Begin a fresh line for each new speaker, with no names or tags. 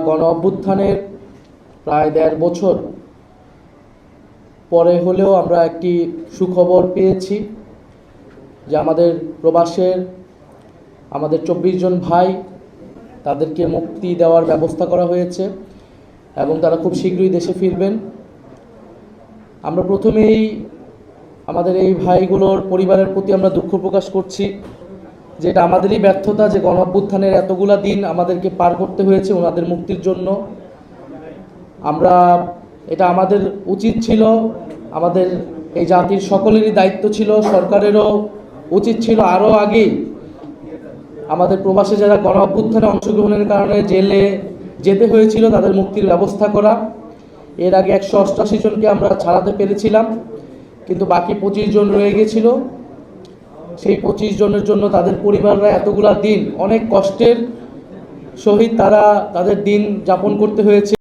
গণ অভ্যুত্থানের প্রায় দেড় বছর পরে হলেও আমরা একটি সুখবর পেয়েছি যে আমাদের প্রবাসের আমাদের চব্বিশ জন ভাই তাদেরকে মুক্তি দেওয়ার ব্যবস্থা করা হয়েছে এবং তারা খুব শীঘ্রই দেশে ফিরবেন। আমরা প্রথমেই আমাদের এই ভাইগুলোর পরিবারের প্রতি আমরা দুঃখ প্রকাশ করছি। যে এটা আমাদেরই ব্যর্থতা, যে গণ অভ্যুত্থানের এতগুলা দিন আমাদেরকে পার করতে হয়েছে ওনাদের মুক্তির জন্য। আমরা, এটা আমাদের উচিত ছিল, আমাদের এই জাতির সকলেরই দায়িত্ব ছিল, সরকারেরও উচিত ছিল আরও আগেই আমাদের প্রবাসে যারা গণ অভ্যুত্থানে অংশগ্রহণের কারণে জেলে যেতে হয়েছিল তাদের মুক্তির ব্যবস্থা করা। এর আগে একশো অষ্টাশি জনকে আমরা ছাড়াতে পেরেছিলাম, কিন্তু বাকি পঁচিশ জন রয়ে গেছিল। সেই পঁচিশ জনের জন্য তাদের পরিবাররা এতগুলা দিন অনেক কষ্টের সহিত তারা তাদের দিন যাপন করতে হয়েছে।